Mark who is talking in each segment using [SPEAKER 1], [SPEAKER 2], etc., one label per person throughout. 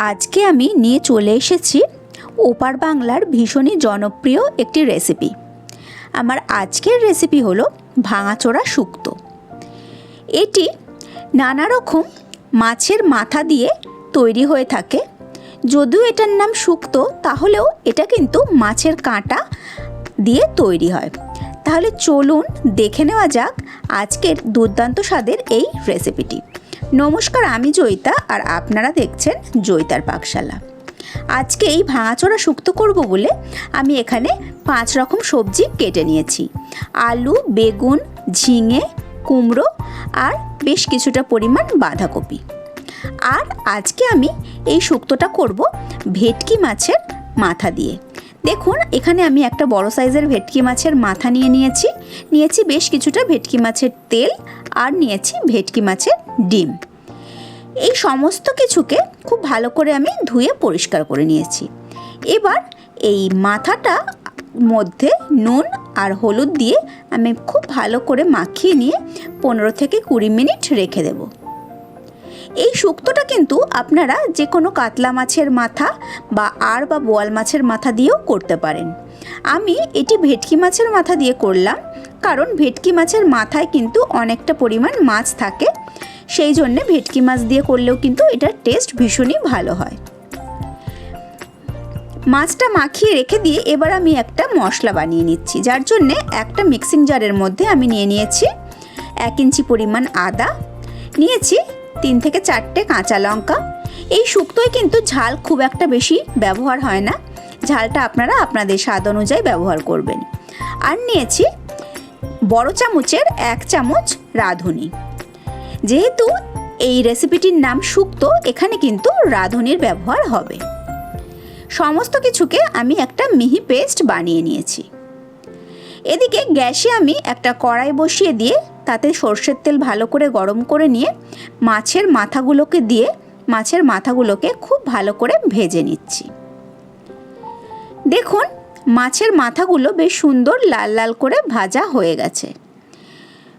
[SPEAKER 1] আজকে আমি নিয়ে চলে এসেছি ওপার বাংলার ভীষণই জনপ্রিয় একটি রেসিপি আমার আজকের রেসিপি হলো ভাঙাচোরা শুক্তো। এটি নানা রকম মাছের মাথা দিয়ে তৈরি হয়ে থাকে। যদিও এটার নাম শুক্তো, তাহলেও এটা কিন্তু মাছের কাঁটা দিয়ে তৈরি হয়। তাহলে চলুন দেখে নেওয়া যাক আজকের দুর্দান্ত স্বাদের এই রেসিপিটি নমস্কার, আমি জয়িতা আর আপনারা দেখছেন জয়িতার পাকশালা। আজকে এই ভাঙাচোরা শুক্তো করব বলে আমি এখানে পাঁচ রকম সবজি কেটে নিয়েছি। আলু, বেগুন, ঝিঙে, কুমড়ো আর বেশ কিছুটা পরিমাণ বাঁধাকপি। আর আজকে আমি এই শুক্তোটা করব ভেটকি মাছের মাথা দিয়ে। দেখুন, এখানে আমি একটা বড় সাইজের ভেটকি মাছের মাথা নিয়ে নিয়েছি। নিয়েছি বেশ কিছুটা ভেটকি মাছের তেল আর নিয়েছি ভেটকি মাছের ডিম। এই সমস্ত কিছুকে খুব ভালো করে আমি ধুয়ে পরিষ্কার করে নিয়েছি। এবার এই মাথাটা মধ্যে নুন আর হলুদ দিয়ে আমি খুব ভালো করে মাখিয়ে নিয়ে পনেরো থেকে কুড়ি মিনিট রেখে দেবো। এই শুক্তোটা কিন্তু আপনারা যে কোনো কাতলা মাছের মাথা বা আর বা বোয়াল মাছের মাথা দিয়েও করতে পারেন। আমি এটি ভেটকি মাছের মাথা দিয়ে করলাম। কারণ ভেটকি মাছের মাথায় কিন্তু অনেকটা পরিমাণ মাছ থাকে। সেই জন্যে ভেটকি মাছ দিয়ে করলেও কিন্তু এটার টেস্ট ভীষণই ভালো হয়। মাছটা মাখিয়ে রেখে দিয়ে এবার আমি একটা মশলা বানিয়ে নিচ্ছি। যার জন্যে একটা মিক্সিং জারের মধ্যে আমি নিয়ে নিয়েছি এক ইঞ্চি পরিমাণ আদা, নিয়েছি তিন থেকে চারটে কাঁচা লঙ্কা। এই শুক্তোয় কিন্তু ঝাল খুব একটা বেশি ব্যবহার হয় না। ঝালটা আপনারা আপনাদের স্বাদ অনুযায়ী ব্যবহার করবেন। আর নিয়েছি বড় চামচের এক চামচ রাঁধুনি। যেহেতু এই রেসিপিটির নাম শুক্তো এখানে কিন্তু রাঁধুনির ব্যবহার হবে। সমস্ত কিছুকে আমি একটা মিহি পেস্ট বানিয়ে নিয়েছি। এদিকে গ্যাসে আমি একটা কড়াই বসিয়ে দিয়ে তাতে সর্ষের তেল ভালো করে গরম করে নিয়ে মাছের মাথাগুলোকে দিয়ে মাছের মাথাগুলোকে খুব ভালো করে ভেজে নিচ্ছি। দেখুন মাছের মাথাগুলো বেশ সুন্দর লাল লাল করে ভাজা হয়ে গেছে।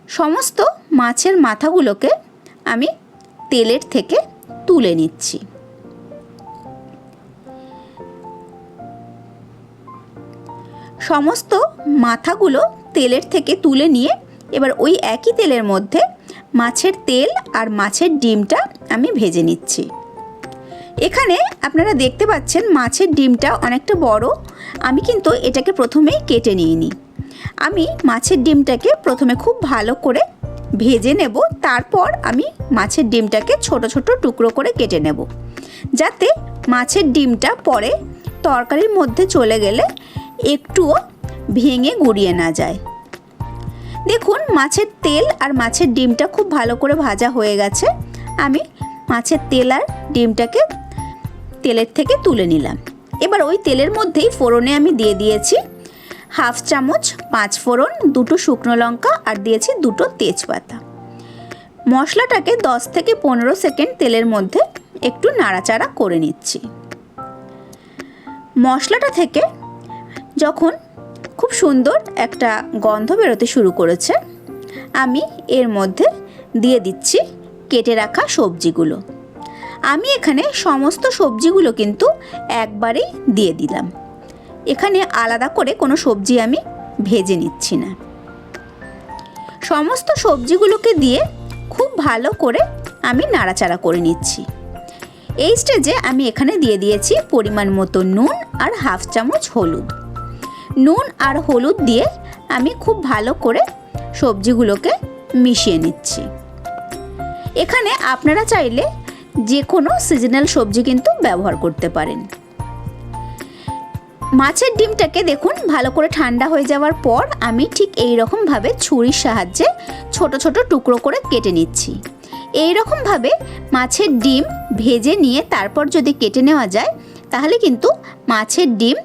[SPEAKER 1] সমস্ত মাছের মাথাগুলোকে আমি তেলের থেকে তুলে নিচ্ছি। সমস্ত মাথাগুলো তেলের থেকে তুলে নিয়ে এবার ওই একই তেলের মধ্যে মাছের তেল আর মাছের ডিমটা আমি ভেজে নিচ্ছি। এখানে আপনারা দেখতে পাচ্ছেন মাছের ডিমটা অনেকটা বড় আমি কিন্তু এটাকে প্রথমেই কেটে নিইনি। আমি মাছের ডিমটাকে প্রথমে খুব ভালো করে ভেজে নেব, তারপর আমি মাছের ডিমটাকে ছোট ছোট টুকরো করে কেটে নেব। যাতে মাছের ডিমটা পরে তরকারির মধ্যে চলে গেলে একটুও ভেঙে গুড়িয়ে না যায়। দেখুন, মাছের তেল আর মাছের ডিমটা খুব ভালো করে ভাজা হয়ে গেছে। আমি মাছের তেল আর ডিমটাকে তেলের থেকে তুলে নিলাম। এবার ওই তেলের মধ্যেই ফোড়নে আমি দিয়ে দিয়েছি হাফ চামচ পাঁচ ফোড়ন, দুটো শুকনো লঙ্কা আর দিয়েছি দুটো তেজপাতা। মশলাটাকে দশ থেকে পনেরো সেকেন্ড তেলের মধ্যে একটু নাড়াচাড়া করে নিচ্ছি। মশলাটা থেকে যখন খুব সুন্দর একটা গন্ধ বেরোতে শুরু করেছে, আমি এর মধ্যে দিয়ে দিচ্ছি কেটে রাখা সবজিগুলো। আমি এখানে সমস্ত সবজিগুলো কিন্তু একবারেই দিয়ে দিলাম। এখানে আলাদা করে কোনো সবজি আমি ভেজে নিচ্ছি না। সমস্ত সবজিগুলোকে দিয়ে খুব ভালো করে আমি নাড়াচাড়া করে নিচ্ছি। এই স্টেজে আমি এখানে দিয়ে দিয়েছি পরিমাণ মতো নুন আর হাফ চামচ হলুদ। নুন আর হলুদ দিয়ে আমি খুব ভালো করে সবজিগুলোকে মিশিয়ে নিচ্ছি। এখানে আপনারা চাইলে যে কোনো সিজনাল সবজি কিন্তু ব্যবহার করতে পারেন। মাছের ডিমটাকে দেখুন, ভালো করে ঠান্ডা হয়ে যাওয়ার পর আমি ঠিক এই রকমভাবে ছুরির সাহায্যে ছোট ছোট টুকরো করে কেটে নিচ্ছি। এই রকমভাবে মাছের ডিম ভেজে নিয়ে তারপর যদি কেটে নেওয়া যায়, তাহলে কিন্তু মাছের ডিম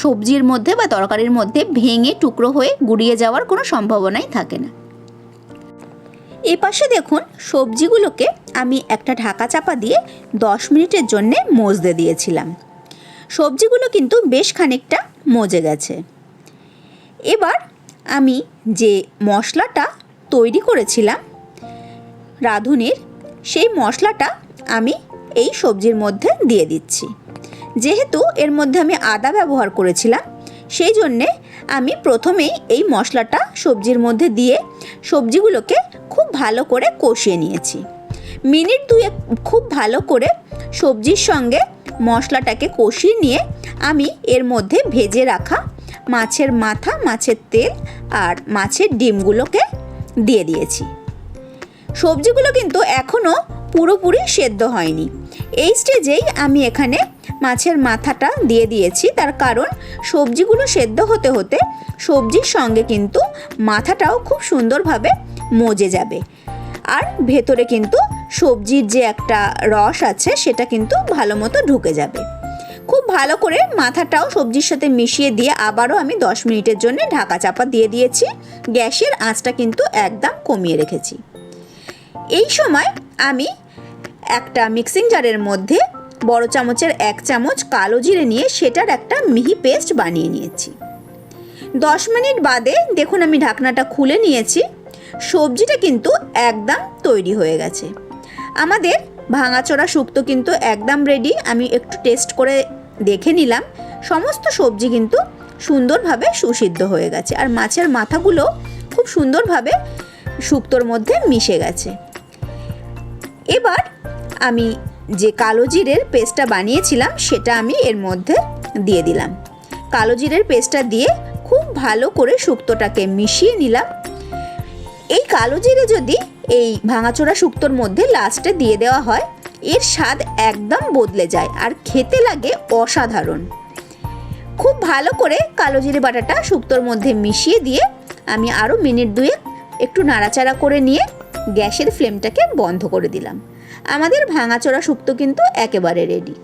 [SPEAKER 1] সবজির মধ্যে বা তরকারির মধ্যে ভেঙে টুকরো হয়ে গুড়িয়ে যাওয়ার কোনো সম্ভাবনাই থাকে না। এ পাশে দেখুন, সবজিগুলোকে আমি একটা ঢাকা চাপা দিয়ে দশ মিনিটের জন্যে মজতে দিয়েছিলাম। সবজিগুলো কিন্তু বেশ খানিকটা মজে গেছে। এবার আমি যে মশলাটা তৈরি করেছিলাম, রাঁধুনির, সেই মশলাটা আমি এই সবজির মধ্যে দিয়ে দিচ্ছি। যেহেতু এর মধ্যে আমি আদা ব্যবহার করেছিলাম, সেই জন্যে আমি প্রথমেই এই মশলাটা সবজির মধ্যে দিয়ে সবজিগুলোকে খুব ভালো করে কষিয়ে নিয়েছি। মিনিট দুয়ে খুব ভালো করে সবজির সঙ্গে মশলাটাকে কষিয়ে নিয়ে আমি এর মধ্যে ভেজে রাখা মাছের মাথা, মাছের তেল আর মাছের ডিমগুলোকে দিয়ে দিয়েছি। সবজিগুলো কিন্তু এখনও পুরোপুরি সেদ্ধ হয়নি। এই স্টেজেই আমি এখানে মাছের মাথাটা দিয়ে দিয়েছি। তার কারণ সবজিগুলো সেদ্ধ হতে হতে সবজির সঙ্গে কিন্তু মাথাটাও খুব সুন্দরভাবে মজে যাবে। আর ভেতরে কিন্তু সবজির যে একটা রস আছে, সেটা কিন্তু ভালো মতো ঢুকে যাবে। খুব ভালো করে মাথাটাও সবজির সাথে মিশিয়ে দিয়ে আবারও আমি দশ মিনিটের জন্য ঢাকা চাপা দিয়ে দিয়েছি। গ্যাসের আঁচটা কিন্তু একদম কমিয়ে রেখেছি। এই সময় আমি একটা মিক্সিং জারের মধ্যে বড় চামচের এক চামচ কালো জিরে নিয়ে সেটার একটা মিহি পেস্ট বানিয়ে নিয়েছি। দশ মিনিট বাদে দেখুন আমি ঢাকনাটা খুলে নিয়েছি। সবজিটা কিন্তু একদম তৈরি হয়ে গেছে। আমাদের ভাঙাচোরা শুক্তো কিন্তু একদম রেডি আমি একটু টেস্ট করে দেখে নিলাম। সমস্ত সবজি কিন্তু সুন্দরভাবে সুসিদ্ধ হয়ে গেছে আর মাছের মাথাগুলো খুব সুন্দরভাবে শুক্তোর মধ্যে মিশে গেছে। এবার আমি যে কালো জিরের পেস্টটা বানিয়েছিলাম, সেটা আমি এর মধ্যে দিয়ে দিলাম। কালো জিরের পেস্টটা দিয়ে খুব ভালো করে শুক্তোটাকে মিশিয়ে নিলাম। এই কালো জিরে যদি এই ভাঙাচোরা শুক্তোর মধ্যে লাস্টে দিয়ে দেওয়া হয়, এর স্বাদ একদম বদলে যায় আর খেতে লাগে অসাধারণ। খুব ভালো করে কালো জিরে বাটাটা শুক্তোর মধ্যে মিশিয়ে দিয়ে আমি আরও মিনিট দুয়েক একটু নাড়াচাড়া করে নিয়ে গ্যাসের ফ্লেমটাকে বন্ধ করে দিলাম। আমাদের ভাঙাচোরা শুক্তো কিন্তু একেবারে রেডি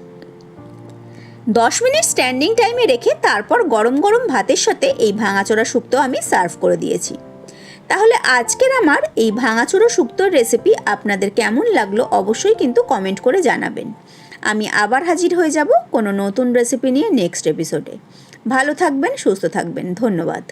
[SPEAKER 1] দশ মিনিট স্ট্যান্ডিং টাইমে রেখে তারপর গরম গরম ভাতের সাথে এই ভাঙাচোরা শুক্তো আমি সার্ভ করে দিয়েছি। তাহলে আজকের আমার এই ভাঙাচোরা শুক্তোর রেসিপি আপনাদের কেমন লাগল অবশ্যই কিন্তু কমেন্ট করে জানাবেন। আমি আবার হাজির হয়ে যাব কোনো নতুন রেসিপি নিয়ে নেক্সট এপিসোডে ভালো থাকবেন, সুস্থ থাকবেন, ধন্যবাদ।